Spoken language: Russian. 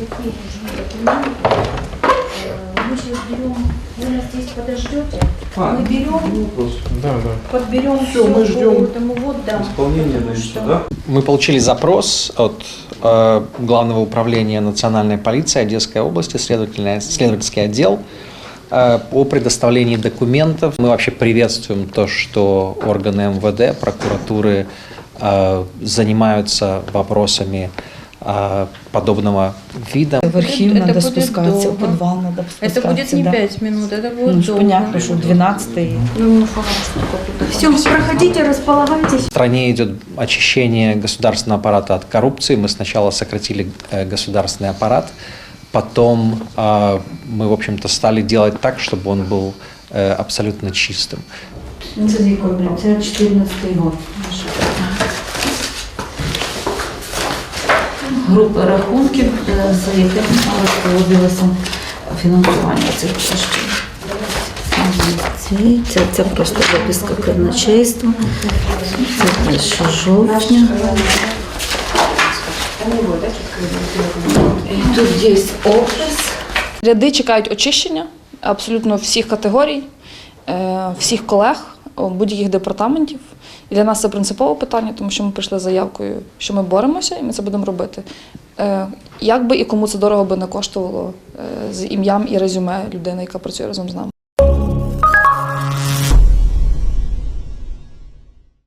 Какие нужны документы? Э, Мы сейчас берем, вы нас здесь подождете, А, мы берем, вопрос. Да, да. подберем Всё, все мы ждем этому вот, да. Исполнение дальше, что- да? Мы получили запрос от э, Главного управления национальной полиции Одесской области, следовательский отдел, э, о предоставлении документов. Мы вообще приветствуем то, что органы МВД, прокуратуры э, занимаются вопросами подобного вида. В архив Это надо спускаться, в долго. подвал надо спускаться. Это будет не да. 5 минут, это будет Ну, долго. понятно, что 12 Ну, Все, проходите, располагайтесь. В стране идет очищение государственного аппарата от коррупции. Мы сначала сократили э, государственный аппарат, потом э, мы, в общем-то, стали делать так, чтобы он был э, абсолютно чистым. Блін, це 14 год. Група рахунків, е, за якими розпроводилося фінансування цих коштів. Це, це просто виписка казначейства. Це перше жовтня. І тут є опис. Ряди чекають очищення абсолютно всіх категорій, е, всіх колег, будь-яких департаментів. І для нас це принципове питання, тому що ми прийшли з заявкою, що ми боремося, і ми це будемо робити. Е, Як би і кому це дорого би не коштувало е, з ім'ям і резюме людини, яка працює разом з нами.